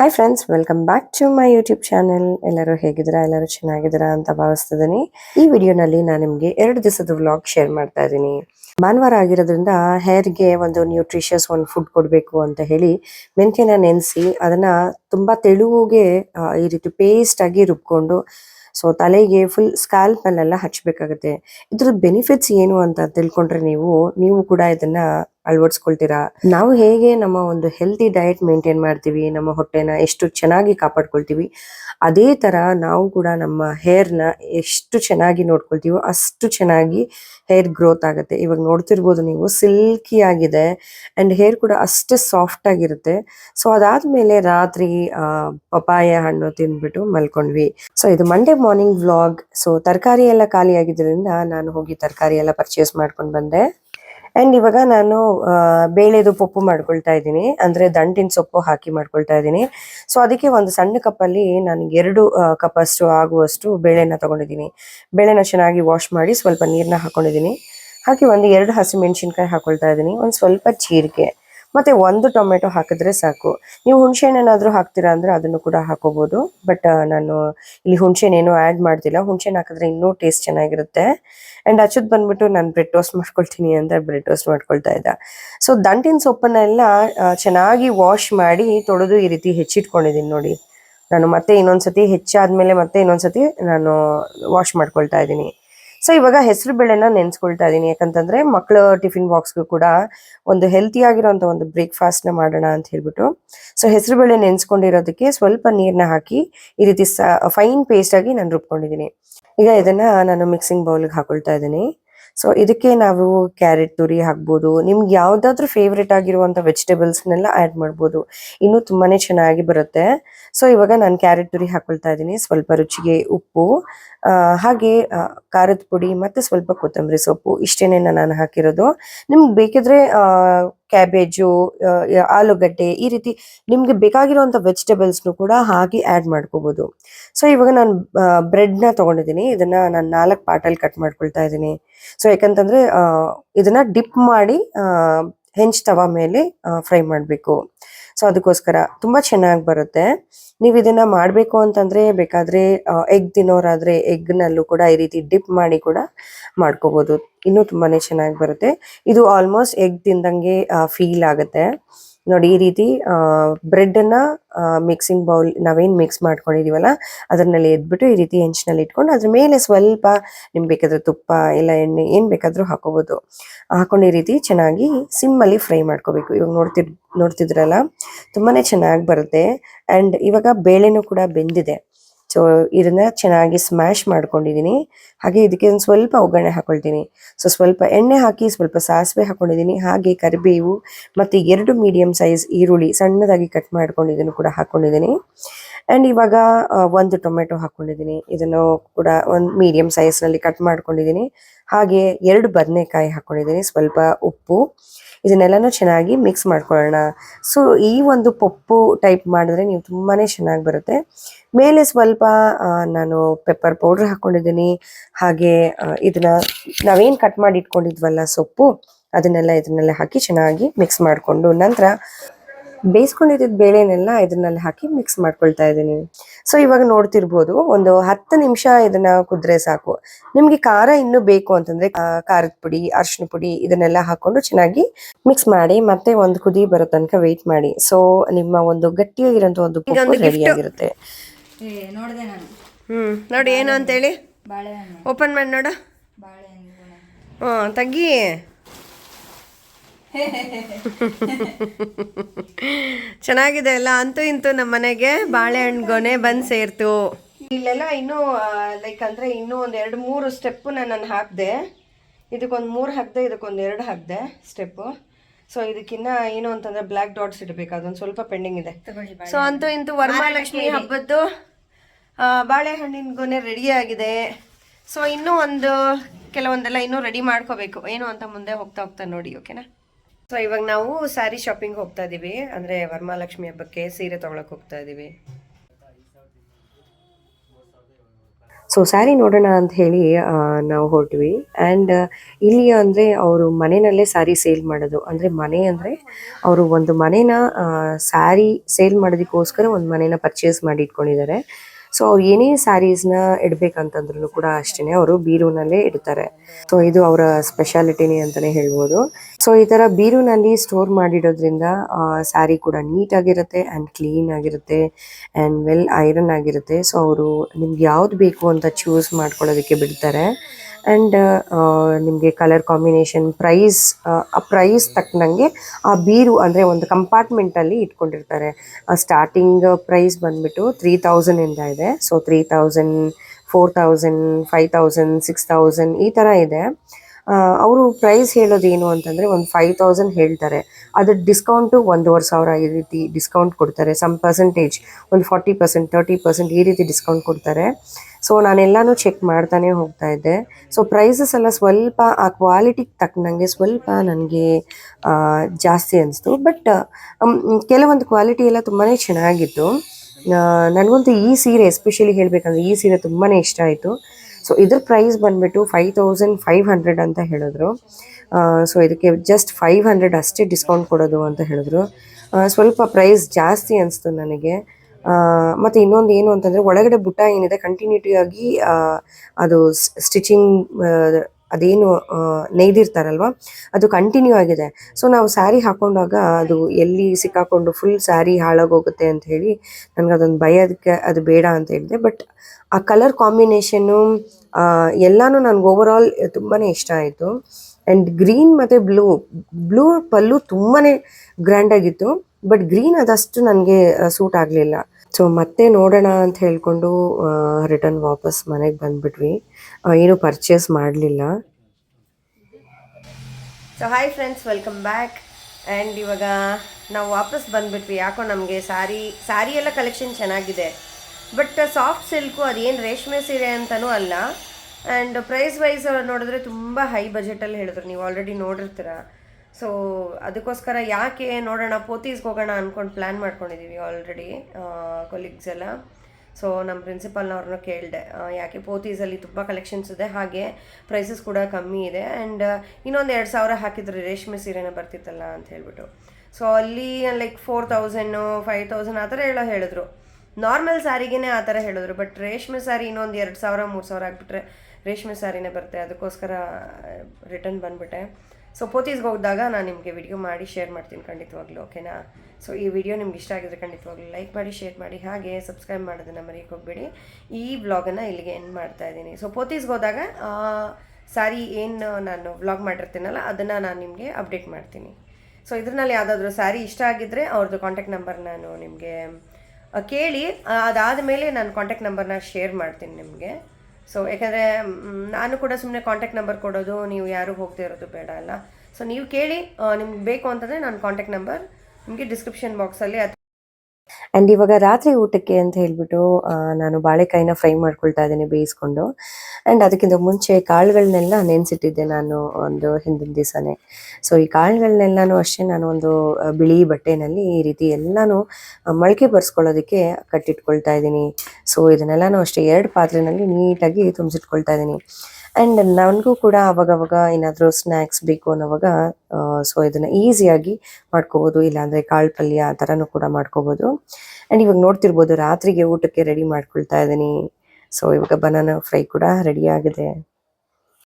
Hi friends welcome back to my YouTube channel ಎಲ್ಲರೂ ಹೇಗಿದ್ದೀರಾ? ಎಲ್ಲರೂ ಚೆನ್ನಾಗಿದ್ದೀರಾ ಅಂತ ಭಾವಿಸ್ತಿದ್ದೀನಿ. ಈ ವಿಡಿಯೋನಲ್ಲಿ ನಾನು ನಿಮಗೆ ಎರಡು ದಿವಸದ ವ್ಲಾಗ್ ಶೇರ್ ಮಾಡ್ತಾ ಇದ್ದೀನಿ. ಭಾನುವಾರ ಆಗಿರೋದ್ರಿಂದ ಹೇರ್ಗೆ ಒಂದು ನ್ಯೂಟ್ರಿಷಿಯಸ್ ಒಂದು ಫುಡ್ ಕೊಡಬೇಕು ಅಂತ ಹೇಳಿ ಮೆಂತ್ಯನ ನೆನೆಸಿ ಅದನ್ನ ತುಂಬಾ ತೆಳುವಿಗೆ ಈ ರೀತಿ ಪೇಸ್ಟ್ ಆಗಿ ರುಬ್ಕೊಂಡು ಸೊ ತಲೆಗೆ ಫುಲ್ ಸ್ಕ್ಯಾಲ್ಪಲ್ಲೆಲ್ಲ ಹಚ್ಚಬೇಕಾಗುತ್ತೆ ಇದ್ರ ಬೆನಿಫಿಟ್ಸ್ ಏನು ಅಂತ ತಿಳ್ಕೊಂಡ್ರೆ ನೀವು ನೀವು ಕೂಡ ಇದನ್ನ ಅಳವಡಿಸ್ಕೊಳ್ತೀರಾ? ನಾವು ಹೇಗೆ ನಮ್ಮ ಒಂದು ಹೆಲ್ತಿ ಡಯಟ್ ಮೇಂಟೈನ್ ಮಾಡ್ತೀವಿ, ನಮ್ಮ ಹೊಟ್ಟೆನ ಎಷ್ಟು ಚೆನ್ನಾಗಿ ಕಾಪಾಡ್ಕೊಳ್ತೀವಿ ಅದೇ ತರ ನಾವು ಕೂಡ ನಮ್ಮ ಹೇರ್ನ ಎಷ್ಟು ಚೆನ್ನಾಗಿ ನೋಡ್ಕೊಳ್ತೀವೋ ಅಷ್ಟು ಚೆನ್ನಾಗಿ ಹೇರ್ ಗ್ರೋತ್ ಆಗುತ್ತೆ. ಇವಾಗ ನೋಡ್ತಿರ್ಬೋದು ನೀವು ಸಿಲ್ಕಿ ಆಗಿದೆ ಅಂಡ್ ಹೇರ್ ಕೂಡ ಅಷ್ಟೇ ಸಾಫ್ಟ್ ಆಗಿರುತ್ತೆ. ಸೊ ಅದಾದ್ಮೇಲೆ ರಾತ್ರಿ ಪಪಾಯ ಹಣ್ಣು ತಿಂದ್ಬಿಟ್ಟು ಮಲ್ಕೊಂಡ್ವಿ. ಸೊ ಇದು ಮಂಡೇ ಮಾರ್ನಿಂಗ್ ವ್ಲಾಗ್ ಸೊ ತರಕಾರಿ ಎಲ್ಲ ಖಾಲಿ ಆಗಿದ್ರಿಂದ ನಾನು ಹೋಗಿ ತರಕಾರಿ ಎಲ್ಲ ಪರ್ಚೇಸ್ ಮಾಡ್ಕೊಂಡು ಬಂದೆ. ಅಂಡ್ ಇವಾಗ ನಾನು ಬೇಳೆದು ಪಪ್ಪು ಮಾಡ್ಕೊಳ್ತಾ ಇದ್ದೀನಿ. ಅಂದ್ರೆ ದಂಟಿನ ಸೊಪ್ಪು ಹಾಕಿ ಮಾಡ್ಕೊಳ್ತಾ ಇದ್ದೀನಿ. ಸೊ ಅದಕ್ಕೆ ಒಂದು ಸಣ್ಣ ಕಪ್ಪಲ್ಲಿ ನಾನು ಎರಡು ಕಪ್ ಅಷ್ಟು ಆಗುವಷ್ಟು ಬೇಳೆನ ತಗೊಂಡಿದ್ದೀನಿ. ಬೇಳೆನ ಚೆನ್ನಾಗಿ ವಾಶ್ ಮಾಡಿ ಸ್ವಲ್ಪ ನೀರನ್ನ ಹಾಕೊಂಡಿದ್ದೀನಿ. ಹಾಗೆ ಒಂದು ಎರಡು ಹಸಿಮೆಣಸಿನ್ಕಾಯಿ ಹಾಕೊಳ್ತಾ ಇದ್ದೀನಿ. ಒಂದು ಸ್ವಲ್ಪ ಜೀರಿಗೆ. ಮತ್ತೆ ಒಂದು ಟೊಮೆಟೊ ಹಾಕಿದ್ರೆ ಸಾಕು. ನೀವು ಹುಣಸೆಹಣ್ಣು ಏನಾದರೂ ಹಾಕ್ತೀರಾ ಅಂದ್ರೆ ಅದನ್ನು ಕೂಡ ಹಾಕೋಬಹುದು ಬಟ್ ನಾನು ಇಲ್ಲಿ ಹುಣಸೆನೇನು ಆಡ್ ಮಾಡ್ತಿಲ್ಲ. ಹುಣಸೆಹಣ್ಣು ಹಾಕಿದ್ರೆ ಇನ್ನೂ ಟೇಸ್ಟ್ ಚೆನ್ನಾಗಿರುತ್ತೆ. ಅಂಡ್ ಅಚ್ಚುತ್ ಬಂದ್ಬಿಟ್ಟು ನಾನು ಬ್ರೆಡ್ ಟೋಸ್ಟ್ ಮಾಡ್ಕೊಳ್ತೀನಿ ಅಂತ ಬ್ರೆಡ್ ಟೋಸ್ಟ್ ಮಾಡ್ಕೊಳ್ತಾ ಇದ್ದ. ಸೊ ದಂಟಿನ ಸೊಪ್ಪನ್ನೆಲ್ಲ ಚೆನ್ನಾಗಿ ವಾಶ್ ಮಾಡಿ ತೊಳೆದು ಈ ರೀತಿ ಹೆಚ್ಚಿಟ್ಕೊಂಡಿದ್ದೀನಿ ನೋಡಿ. ನಾನು ಮತ್ತೆ ಇನ್ನೊಂದ್ಸತಿ ಹೆಚ್ಚಾದ್ಮೇಲೆ ಮತ್ತೆ ಇನ್ನೊಂದ್ಸತಿ ನಾನು ವಾಶ್ ಮಾಡ್ಕೊಳ್ತಾ ಇದ್ದೀನಿ. ಸೊ ಇವಾಗ ಹೆಸರು ಬೇಳೆನ ನೆನ್ಸ್ಕೊಳ್ತಾ ಇದ್ದೀನಿ ಯಾಕಂತಂದ್ರೆ ಮಕ್ಕಳ ಟಿಫಿನ್ ಬಾಕ್ಸ್ಗೂ ಕೂಡ ಒಂದು ಹೆಲ್ತಿ ಆಗಿರೋಂಥ ಒಂದು ಬ್ರೇಕ್ಫಾಸ್ಟ್ನ ಮಾಡೋಣ ಅಂತ ಹೇಳ್ಬಿಟ್ಟು. ಸೊ ಹೆಸರು ಬೇಳೆ ನೆನ್ಸ್ಕೊಂಡಿರೋದಕ್ಕೆ ಸ್ವಲ್ಪ ನೀರ್ನ ಹಾಕಿ ಈ ರೀತಿ ಫೈನ್ ಪೇಸ್ಟ್ ಆಗಿ ನಾನು ರುಬ್ಕೊಂಡಿದ್ದೀನಿ ಈಗ ಇದನ್ನ ನಾನು ಮಿಕ್ಸಿಂಗ್ ಬೌಲ್ಗೆ ಹಾಕೊಳ್ತಾ ಇದ್ದೀನಿ ಸೊ ಇದಕ್ಕೆ ನಾವು ಕ್ಯಾರೆಟ್ ತುರಿ ಹಾಕ್ಬೋದು. ನಿಮ್ಗೆ ಯಾವ್ದಾದ್ರು ಫೇವ್ರೆಟ್ ಆಗಿರುವಂತ ವೆಜಿಟೇಬಲ್ಸ್ನೆಲ್ಲ ಆಡ್ ಮಾಡ್ಬೋದು. ಇನ್ನೂ ತುಂಬಾನೇ ಚೆನ್ನಾಗಿ ಬರುತ್ತೆ. ಸೊ ಇವಾಗ ನಾನು ಕ್ಯಾರೆಟ್ ತುರಿ ಹಾಕೊಳ್ತಾ ಇದ್ದೀನಿ. ಸ್ವಲ್ಪ ರುಚಿಗೆ ಉಪ್ಪು ಹಾಗೆ ಖಾರದ ಪುಡಿ ಮತ್ತೆ ಸ್ವಲ್ಪ ಕೊತ್ತಂಬರಿ ಸೊಪ್ಪು ಇಷ್ಟೇನೆ ನಾನು ಹಾಕಿರೋದು. ನಿಮ್ಗೆ ಬೇಕಿದ್ರೆ ಕ್ಯಾಬೇಜು ಆಲೂಗಡ್ಡೆ ಈ ರೀತಿ ನಿಮ್ಗೆ ಬೇಕಾಗಿರುವಂಥ ವೆಜಿಟೇಬಲ್ಸ್ನು ಕೂಡ ಹಾಕಿ ಆಡ್ ಮಾಡ್ಕೋಬಹುದು ಸೊ ಇವಾಗ ನಾನು ಬ್ರೆಡ್ನ ತಗೊಂಡಿದ್ದೀನಿ. ಇದನ್ನ ನಾನು ನಾಲ್ಕು ಪಾರ್ಟಲ್ಲಿ ಕಟ್ ಮಾಡ್ಕೊಳ್ತಾ ಇದ್ದೀನಿ. ಸೊ ಯಾಕಂತಂದ್ರೆ ಇದನ್ನ ಡಿಪ್ ಮಾಡಿ ಹೆಂಚ್ ತವ ಮೇಲೆ ಫ್ರೈ ಮಾಡಬೇಕು. ಸೊ, ಅದಕ್ಕೋಸ್ಕರ ತುಂಬಾ ಚೆನ್ನಾಗಿ ಬರುತ್ತೆ. ನೀವು ಇದನ್ನ ಮಾಡಬೇಕು ಅಂತಂದ್ರೆ ಬೇಕಾದ್ರೆ ಎಗ್ ತಿನ್ನೋರಾದ್ರೆ ಎಗ್ನಲ್ಲೂ ಕೂಡ ಈ ರೀತಿ ಡಿಪ್ ಮಾಡಿ ಕೂಡ ಮಾಡ್ಕೋಬಹುದು ಇನ್ನೂ ತುಂಬಾನೇ ಚೆನ್ನಾಗಿ ಬರುತ್ತೆ. ಇದು ಆಲ್ಮೋಸ್ಟ್ ಎಗ್ ತಿಂದಂಗೆ ಫೀಲ್ ಆಗುತ್ತೆ. ನೋಡಿ, ಈ ರೀತಿ ಬ್ರೆಡ್ ಅನ್ನ ಮಿಕ್ಸಿಂಗ್ ಬೌಲ್ ನಾವೇನ್ ಮಿಕ್ಸ್ ಮಾಡ್ಕೊಂಡಿದೀವಲ್ಲ ಅದರಲ್ಲಿ ಎದ್ಬಿಟ್ಟು ಈ ರೀತಿ ಹೆಂಚಿನಲ್ಲಿ ಇಟ್ಕೊಂಡು ಅದ್ರ ಮೇಲೆ ಸ್ವಲ್ಪ ನಿಮ್ಗೆ ಬೇಕಾದ್ರೆ ತುಪ್ಪ, ಇಲ್ಲ ಎಣ್ಣೆ, ಏನ್ ಬೇಕಾದ್ರೂ ಹಾಕೋಬಹುದು ಹಾಕೊಂಡು ಈ ರೀತಿ ಚೆನ್ನಾಗಿ ಸಿಮ್ ಅಲ್ಲಿ ಫ್ರೈ ಮಾಡ್ಕೋಬೇಕು. ಇವಾಗ ನೋಡ್ತಿರ್ ನೋಡ್ತಿದ್ರಲ್ಲ, ತುಂಬಾನೇ ಚೆನ್ನಾಗಿ ಬರುತ್ತೆ. ಅಂಡ್ ಇವಾಗ ಬೇಳೆನೂ ಕೂಡ ಬೆಂದಿದೆ. ಸೊ ಇದನ್ನ ಚೆನ್ನಾಗಿ ಸ್ಮ್ಯಾಶ್ ಮಾಡ್ಕೊಂಡಿದ್ದೀನಿ ಹಾಗೆ ಇದಕ್ಕೆ ಒಂದು ಸ್ವಲ್ಪ ಒಗ್ಗರಣೆ ಹಾಕೊಳ್ತೀನಿ. ಸೊ ಸ್ವಲ್ಪ ಎಣ್ಣೆ ಹಾಕಿ ಸ್ವಲ್ಪ ಸಾಸಿವೆ ಹಾಕೊಂಡಿದ್ದೀನಿ ಹಾಗೆ ಕರಿಬೇವು, ಮತ್ತೆ ಎರಡು ಮೀಡಿಯಂ ಸೈಜ್ ಈರುಳ್ಳಿ ಸಣ್ಣದಾಗಿ ಕಟ್ ಮಾಡ್ಕೊಂಡಿದ್ದನ್ನು ಕೂಡ ಹಾಕೊಂಡಿದ್ದೀನಿ ಅಂಡ್ ಇವಾಗ ಒಂದು ಟೊಮೆಟೊ ಹಾಕೊಂಡಿದ್ದೀನಿ. ಇದನ್ನು ಕೂಡ ಒಂದು ಮೀಡಿಯಂ ಸೈಜ್ನಲ್ಲಿ ಕಟ್ ಮಾಡ್ಕೊಂಡಿದ್ದೀನಿ. ಹಾಗೆ ಎರಡು ಬದನೆಕಾಯಿ ಹಾಕೊಂಡಿದ್ದೀನಿ, ಸ್ವಲ್ಪ ಉಪ್ಪು. ಇದನ್ನೆಲ್ಲನೂ ಚೆನ್ನಾಗಿ ಮಿಕ್ಸ್ ಮಾಡ್ಕೊಳ್ಳೋಣ. ಸೊ ಈ ಒಂದು ಪಪ್ಪು ಟೈಪ್ ಮಾಡಿದ್ರೆ ನೀವು ತುಂಬಾ ಚೆನ್ನಾಗಿ ಬರುತ್ತೆ. ಮೇಲೆ ಸ್ವಲ್ಪ ನಾನು ಪೆಪ್ಪರ್ ಪೌಡ್ರ್ ಹಾಕೊಂಡಿದ್ದೀನಿ. ಹಾಗೆ ಇದನ್ನ ನಾವೇನು ಕಟ್ ಮಾಡಿ ಇಟ್ಕೊಂಡಿದ್ವಲ್ಲ ಸೊಪ್ಪು, ಅದನ್ನೆಲ್ಲ ಇದನ್ನೆಲ್ಲ ಹಾಕಿ ಚೆನ್ನಾಗಿ ಮಿಕ್ಸ್ ಮಾಡಿಕೊಂಡು ನಂತರ ಬೇಯಿಸ್ಕೊಂಡಿದ್ದ ಬೇಳೆನೆಲ್ಲ ಇದ್ರಲ್ಲಿ ಹಾಕಿ ಮಿಕ್ಸ್ ಮಾಡ್ಕೊಳ್ತಾ ಇದ್ದೀನಿ. ಸೊ ಇವಾಗ ನೋಡ್ತಿರ್ಬೋದು ಒಂದು ಹತ್ತು ನಿಮಿಷ ಇದನ್ನ ಕುದ್ರೆ ಸಾಕು. ನಿಮ್ಗೆ ಖಾರ ಇನ್ನೂ ಬೇಕು ಅಂತಂದ್ರೆ ಖಾರದ ಪುಡಿ ಅರಿಶಿನ ಪುಡಿ ಇದನ್ನೆಲ್ಲ ಹಾಕೊಂಡು ಚೆನ್ನಾಗಿ ಮಿಕ್ಸ್ ಮಾಡಿ ಮತ್ತೆ ಒಂದು ಕುದಿ ಬರೋ ತನಕ ವೆಯ್ಟ್ ಮಾಡಿ. ಸೊ ನಿಮ್ಮ ಒಂದು ಗಟ್ಟಿಯಾಗಿರೋ ಒಂದು ರೆಡಿ ಆಗಿರುತ್ತೆ. ಏ ನೋಡಿದೆ ನಾನು. ಹ್ಮ್ ನೋಡಿ ಏನು ಅಂತೇಳಿ ಬಾಳೆಹಣ್ಣು. ಓಪನ್ ಮಾಡಿ ನೋಡು. ಹ್ಞೂ ತಗ್ಗಿ. ಚೆನ್ನಾಗಿದೆ ಅಲ್ಲ? ಅಂತೂ ಇಂತೂ ನಮ್ಮ ಮನೆಗೆ ಬಾಳೆಹಣ್ಣು ಗೊನೆ ಬಂದ್ ಸೇರ್ತು. ಇಲ್ಲೆಲ್ಲ ಇನ್ನೂ ಲೈಕ್ ಅಂದ್ರೆ ಇನ್ನೂ ಒಂದ್ ಎರಡು ಮೂರು ಸ್ಟೆಪ್ ನಾನು ಹಾಕ್ದೆ. ಇದಕ್ಕೊಂದು ಮೂರು ಹಾಕ್ದೆ ಇದಕ್ಕೊಂದು ಎರಡು ಹಾಕ್ದೆ ಸ್ಟೆಪ್ ಸೊ ಇದಕ್ಕಿನ್ನ ಏನು ಅಂತಂದ್ರೆ ಬ್ಲ್ಯಾಕ್ ಡಾಟ್ಸ್ ಇಡಬೇಕು. ಅದೊಂದು ಸ್ವಲ್ಪ ಪೆಂಡಿಂಗ್ ಇದೆ. ಸೊ ಅಂತೂ ಇಂತೂ ವರಮಹಾಲಕ್ಷ್ಮಿ ಹಬ್ಬದ್ದು ಬಾಳೆಹಣ್ಣಿನ ಗೊನೆ ರೆಡಿ ಆಗಿದೆ. ಸೊ ಇನ್ನೂ ಒಂದು ಕೆಲವೊಂದೆಲ್ಲ ಇನ್ನೂ ರೆಡಿ ಮಾಡ್ಕೋಬೇಕು. ಏನು ಅಂತ ಮುಂದೆ ಹೋಗ್ತಾ ಹೋಗ್ತಾ ನೋಡಿ ಓಕೆನಾ ಸೊ ಇವಾಗ ನಾವು ಸ್ಯಾರಿ ಶಾಪಿಂಗ್ ಹೋಗ್ತಾ ಇದೀವಿ. ಅಂದ್ರೆ ವರಮಹಾಲಕ್ಷ್ಮಿ ಹಬ್ಬಕ್ಕೆ ಸೀರೆ ತಗೊಳಕ್ ಹೋಗ್ತಾ ಇದೀವಿ. ಸೊ ಸ್ಯಾರಿ ನೋಡೋಣ ಅಂತ ಹೇಳಿ ನಾವು ಹೊರಟ್ವಿ. ಆ್ಯಂಡ್ ಇಲ್ಲಿ ಅಂದರೆ ಅವರು ಮನೆಯಲ್ಲೇ ಸ್ಯಾರಿ ಸೇಲ್ ಮಾಡೋದು. ಅಂದರೆ ಮನೆ ಅಂದರೆ ಅವರು ಒಂದು ಮನೇನ ಸ್ಯಾರಿ ಸೇಲ್ ಮಾಡೋದಕ್ಕೋಸ್ಕರ ಒಂದು ಮನೇನ ಪರ್ಚೇಸ್ ಮಾಡಿ ಇಟ್ಕೊಂಡಿದ್ದಾರೆ. ಸೊ ಅವ್ರು ಏನೇ ಸ್ಯಾರೀಸ್ನ ಇಡಬೇಕಂತಂದ್ರೂ ಕೂಡ ಅಷ್ಟೇ ಅವರು ಬೀರೂನಲ್ಲೇ ಇಡ್ತಾರೆ. ಸೊ ಇದು ಅವರ ಸ್ಪೆಷಾಲಿಟಿನೇ ಅಂತಲೇ ಹೇಳ್ಬೋದು. ಸೊ ಈ ಥರ ಬೀರುನಲ್ಲಿ ಸ್ಟೋರ್ ಮಾಡಿಡೋದ್ರಿಂದ ಸ್ಯಾರಿ ಕೂಡ ನೀಟಾಗಿರುತ್ತೆ ಆ್ಯಂಡ್ ಕ್ಲೀನ್ ಆಗಿರುತ್ತೆ ಆ್ಯಂಡ್ ವೆಲ್ ಐರನ್ ಆಗಿರುತ್ತೆ. ಸೊ ಅವರು ನಿಮ್ಗೆ ಯಾವ್ದು ಬೇಕು ಅಂತ ಚೂಸ್ ಮಾಡ್ಕೊಳ್ಳೋದಕ್ಕೆ ಬಿಡ್ತಾರೆ. ಆ್ಯಂಡ್ ನಿಮಗೆ ಕಲರ್ ಕಾಂಬಿನೇಷನ್ ಪ್ರೈಸ್ ಆ ಪ್ರೈಸ್ ತಕ್ಕನಂಗೆ ಆ ಬೀರು ಅಂದರೆ ಒಂದು ಕಂಪಾರ್ಟ್ಮೆಂಟಲ್ಲಿ ಇಟ್ಕೊಂಡಿರ್ತಾರೆ. ಸ್ಟಾರ್ಟಿಂಗ್ ಪ್ರೈಸ್ ಬಂದ್ಬಿಟ್ಟು ತ್ರೀ ತೌಸಂಡಿಂದ ಇದೆ so three thousand four thousand five thousand six thousand ಈ ಥರ ಇದೆ. ಅವರು ಪ್ರೈಸ್ ಹೇಳೋದೇನು ಅಂತಂದರೆ ಒಂದು ಫೈವ್ ತೌಸಂಡ್ ಹೇಳ್ತಾರೆ. ಅದ್ರ ಡಿಸ್ಕೌಂಟು ಒಂದೂವರೆ ಸಾವಿರ ಈ ರೀತಿ ಡಿಸ್ಕೌಂಟ್ ಕೊಡ್ತಾರೆ. ಸಮ್ ಪರ್ಸೆಂಟೇಜ್ ಒಂದು ಫಾರ್ಟಿ ಪರ್ಸೆಂಟ್ ತರ್ಟಿ ಪರ್ಸೆಂಟ್ ಈ ರೀತಿ ಡಿಸ್ಕೌಂಟ್ ಕೊಡ್ತಾರೆ. ಸೊ ನಾನೆಲ್ಲನೂ ಚೆಕ್ ಮಾಡ್ತಾನೆ ಹೋಗ್ತಾ ಇದ್ದೆ. ಸೊ ಪ್ರೈಸಸ್ ಎಲ್ಲ ಸ್ವಲ್ಪ ಆ ಕ್ವಾಲಿಟಿಗೆ ತಕ್ಕನಂಗೆ ಸ್ವಲ್ಪ ನನಗೆ ಜಾಸ್ತಿ ಅನಿಸ್ತು. ಬಟ್ ಕೆಲವೊಂದು ಕ್ವಾಲಿಟಿ ಎಲ್ಲ ತುಂಬಾ ಚೆನ್ನಾಗಿತ್ತು. ನನಗಂತೂ ಈ ಸೀರೆ ಎಸ್ಪೆಷಲಿ ಹೇಳಬೇಕಂದ್ರೆ ಈ ಸೀರೆ ತುಂಬಾ ಇಷ್ಟ ಆಯಿತು. ಸೊ ಇದ್ರ ಪ್ರೈಸ್ ಬಂದ್ಬಿಟ್ಟು ಫೈವ್ ತೌಸಂಡ್ ಫೈವ್ ಹಂಡ್ರೆಡ್ ಅಂತ ಹೇಳಿದ್ರು. ಸೊ ಇದಕ್ಕೆ ಜಸ್ಟ್ ಫೈವ್ ಹಂಡ್ರೆಡ್ ಅಷ್ಟೇ ಡಿಸ್ಕೌಂಟ್ ಕೊಡೋದು ಅಂತ ಹೇಳಿದ್ರು. ಸ್ವಲ್ಪ ಪ್ರೈಸ್ ಜಾಸ್ತಿ ಅನಿಸ್ತು ನನಗೆ. ಮತ್ತು ಇನ್ನೊಂದು ಏನು ಅಂತಂದರೆ ಒಳಗಡೆ ಬುಟ್ಟ ಏನಿದೆ ಕಂಟಿನ್ಯೂಟಿ ಆಗಿ ಆ, ಅದು ಸ್ಟಿಚಿಂಗ್ ಅದೇನು ನೇಯ್ದಿರ್ತಾರಲ್ವ? ಅದು ಕಂಟಿನ್ಯೂ ಆಗಿದೆ. ಸೊ ನಾವು ಸ್ಯಾರಿ ಹಾಕೊಂಡಾಗ ಅದು ಎಲ್ಲಿ ಸಿಕ್ಕಾಕೊಂಡು ಫುಲ್ ಸ್ಯಾರಿ ಹಾಳಾಗೋಗುತ್ತೆ ಅಂತ ಹೇಳಿ ನನಗೆ ಅದೊಂದು ಭಯ ಅದಕ್ಕೆ ಅದು ಬೇಡ ಅಂತ ಹೇಳಿದೆ. ಬಟ್ ಆ ಕಲರ್ ಕಾಂಬಿನೇಷನ್ನು ಎಲ್ಲಾನು ನನಗೆ ಓವರ್ ಆಲ್ ತುಂಬಾ ಇಷ್ಟ ಆಯಿತು. ಆ್ಯಂಡ್ ಗ್ರೀನ್ ಮತ್ತು ಬ್ಲೂ ಬ್ಲೂ ಪಲ್ಲು ತುಂಬಾ ಗ್ರ್ಯಾಂಡ್ ಆಗಿತ್ತು. ಬಟ್ ಗ್ರೀನ್ ಅದಷ್ಟು ನನಗೆ ಸೂಟ್ ಆಗಲಿಲ್ಲ. ಸೊ ಮತ್ತೆ ನೋಡೋಣ ಅಂತ ಹೇಳ್ಕೊಂಡು ರಿಟರ್ನ್ ವಾಪಸ್ ಮನೆಗೆ ಬಂದ್ಬಿಟ್ವಿ. ಏನು ಪರ್ಚೇಸ್ ಮಾಡಲಿಲ್ಲ. So hi friends welcome back and ಇವಾಗ ನಾವು ವಾಪಸ್ ಬಂದುಬಿಟ್ವಿ. ಯಾಕೋ ನಮಗೆ ಸಾರಿ ಸಾರಿ ಎಲ್ಲ ಕಲೆಕ್ಷನ್ ಚೆನ್ನಾಗಿದೆ. ಬಟ್ ಸಾಫ್ಟ್ ಸಿಲ್ಕು ಅದೇನು ರೇಷ್ಮೆ ಸೀರೆ ಅಂತಲೂ ಅಲ್ಲ. ಆ್ಯಂಡ್ ಪ್ರೈಸ್ ವೈಸ್ ನೋಡಿದ್ರೆ ತುಂಬ ಹೈ ಬಜೆಟಲ್ಲಿ ಹೇಳಿದ್ರು. ನೀವು ಆಲ್ರೆಡಿ ನೋಡಿರ್ತೀರ. ಸೊ ಅದಕ್ಕೋಸ್ಕರ ಯಾಕೆ ನೋಡೋಣ, ಪೋತೀಸ್ಗೆ ಹೋಗೋಣ ಅಂದ್ಕೊಂಡು ಪ್ಲ್ಯಾನ್ ಮಾಡ್ಕೊಂಡಿದ್ದೀವಿ ಆಲ್ರೆಡಿ ಕೊಲೀಗ್ಸ್ ಎಲ್ಲ. ಸೊ ನಮ್ಮ ಪ್ರಿನ್ಸಿಪಲ್ನವ್ರನ್ನ ಕೇಳಿದೆ ಯಾಕೆ ಪೋತೀಸಲ್ಲಿ ತುಂಬ ಕಲೆಕ್ಷನ್ಸ್ ಇದೆ, ಹಾಗೆ ಪ್ರೈಸಸ್ ಕೂಡ ಕಮ್ಮಿ ಇದೆ ಆ್ಯಂಡ್ ಇನ್ನೊಂದು ಎರಡು ಸಾವಿರ ಹಾಕಿದ್ರೆ ರೇಷ್ಮೆ ಸೀರೆನೇ ಬರ್ತಿತ್ತಲ್ಲ ಅಂತ ಹೇಳ್ಬಿಟ್ಟು. ಸೊ ಅಲ್ಲಿ like four thousand five thousand ಆ ಥರ ಹೇಳೋ ಹೇಳಿದ್ರು. ನಾರ್ಮಲ್ ಸ್ಯಾರಿಗೇ ಆ ಥರ ಹೇಳಿದ್ರು ಬಟ್ ರೇಷ್ಮೆ ಸ್ಯಾರಿ ಇನ್ನೊಂದು ಎರಡು ಸಾವಿರ, ಮೂರು ಸಾವಿರ ಹಾಕ್ಬಿಟ್ರೆ ರೇಷ್ಮೆ ಸ್ಯಾರಿನೇ ಬರುತ್ತೆ. ಅದಕ್ಕೋಸ್ಕರ ರಿಟರ್ನ್ ಬಂದ್ಬಿಟ್ಟೆ. ಸೊ ಪೋತೀಸ್ಗೆ ಹೋಗಿದಾಗ ನಾನು ನಿಮಗೆ ವಿಡಿಯೋ ಮಾಡಿ ಶೇರ್ ಮಾಡ್ತೀನಿ ಖಂಡಿತವಾಗ್ಲೂ ಓಕೆನಾ ಸೊ ಈ ವಿಡಿಯೋ ನಿಮ್ಗೆ ಇಷ್ಟ ಆಗಿದ್ರೆ ಖಂಡಿತವಾಗ್ಲೂ ಲೈಕ್ ಮಾಡಿ ಶೇರ್ ಮಾಡಿ ಹಾಗೆ ಸಬ್ಸ್ಕ್ರೈಬ್ ಮಾಡೋದನ್ನ ಮರೆಯಕ್ಕೆ ಹೋಗ್ಬೇಡಿ ಈ ವ್ಲಾಗನ್ನು ಇಲ್ಲಿಗೆ ಎಂಡ್ ಮಾಡ್ತಾ ಇದ್ದೀನಿ. ಸೊ ಪೋತೀಸ್ಗೆ ಹೋದಾಗ ಸಾರಿ ಏನು ನಾನು ವ್ಲಾಗ್ ಮಾಡಿರ್ತೀನಲ್ಲ, ಅದನ್ನು ನಾನು ನಿಮಗೆ ಅಪ್ಡೇಟ್ ಮಾಡ್ತೀನಿ. ಸೊ ಇದ್ರಲ್ಲಿ ಯಾವುದಾದ್ರೂ ಸ್ಯಾರಿ ಇಷ್ಟ ಆಗಿದ್ದರೆ ಅವ್ರದ್ದು ಕಾಂಟ್ಯಾಕ್ಟ್ ನಂಬರ್ ನಾನು ನಿಮಗೆ ಕೇಳಿ ಅದಾದ ಮೇಲೆ ನಾನು ಕಾಂಟ್ಯಾಕ್ಟ್ ನಂಬರ್ನ ಶೇರ್ ಮಾಡ್ತೀನಿ ನಿಮಗೆ. ಸೊ ಯಾಕಂದರೆ ನಾನು ಕೂಡ ಸುಮ್ಮನೆ ಕಾಂಟ್ಯಾಕ್ಟ್ ನಂಬರ್ ಕೊಡೋದು, ನೀವು ಯಾರು ಹೋಗ್ತಾ ಇರೋದು ಬೇಡ ಅಲ್ಲ. ಸೊ ನೀವು ಕೇಳಿ ನಿಮ್ಗೆ ಬೇಕು ಅಂತಂದರೆ ನಾನು ಕಾಂಟ್ಯಾಕ್ಟ್ ನಂಬರ್ ನಿಮಗೆ ಡಿಸ್ಕ್ರಿಪ್ಷನ್ ಬಾಕ್ಸಲ್ಲಿ ಆ್ಯಂಡ್ ಇವಾಗ ರಾತ್ರಿ ಊಟಕ್ಕೆ ಅಂತ ಹೇಳ್ಬಿಟ್ಟು ನಾನು ಬಾಳೆಕಾಯಿನ ಫ್ರೈ ಮಾಡ್ಕೊಳ್ತಾ ಇದ್ದೀನಿ ಬೇಯಿಸ್ಕೊಂಡು. ಆ್ಯಂಡ್ ಅದಕ್ಕಿಂತ ಮುಂಚೆ ಕಾಳುಗಳನ್ನೆಲ್ಲ ನೆನೆಸಿಟ್ಟಿದ್ದೆ ನಾನು ಒಂದು ಹಿಂದಿನ ದಿವಸನೇ. ಸೊ ಈ ಕಾಳುಗಳನ್ನೆಲ್ಲನೂ ಅಷ್ಟೇ ನಾನು ಒಂದು ಬಿಳಿ ಬಟ್ಟೆನಲ್ಲಿ ಈ ರೀತಿ ಎಲ್ಲನೂ ಮೊಳಕೆ ಬರ್ಸ್ಕೊಳ್ಳೋದಕ್ಕೆ ಕಟ್ಟಿಟ್ಕೊಳ್ತಾ ಇದ್ದೀನಿ. ಸೊ ಇದನ್ನೆಲ್ಲನೂ ಅಷ್ಟೇ ಎರಡು ಪಾತ್ರೆನಲ್ಲಿ ನೀಟಾಗಿ ತುಂಬಿಸಿಟ್ಕೊಳ್ತಾ ಇದ್ದೀನಿ. ಆ್ಯಂಡ್ ನನಗೂ ಕೂಡ ಅವಾಗವಾಗ ಏನಾದರೂ ಸ್ನ್ಯಾಕ್ಸ್ ಬೇಕು ಅನ್ನೋವಾಗ ಸೊ ಇದನ್ನು ಈಸಿಯಾಗಿ ಮಾಡ್ಕೋಬೋದು. ಇಲ್ಲಾಂದರೆ ಕಾಳು ಪಲ್ಯ ಆ ಥರನೂ ಕೂಡ ಮಾಡ್ಕೋಬೋದು. ಆ್ಯಂಡ್ ಇವಾಗ ನೋಡ್ತಿರ್ಬೋದು, ರಾತ್ರಿಗೆ ಊಟಕ್ಕೆ ರೆಡಿ ಮಾಡ್ಕೊಳ್ತಾ ಇದ್ದೀನಿ. ಸೊ ಇವಾಗ ಬನಾನಾ ಫ್ರೈ ಕೂಡ ರೆಡಿ ಆಗಿದೆ.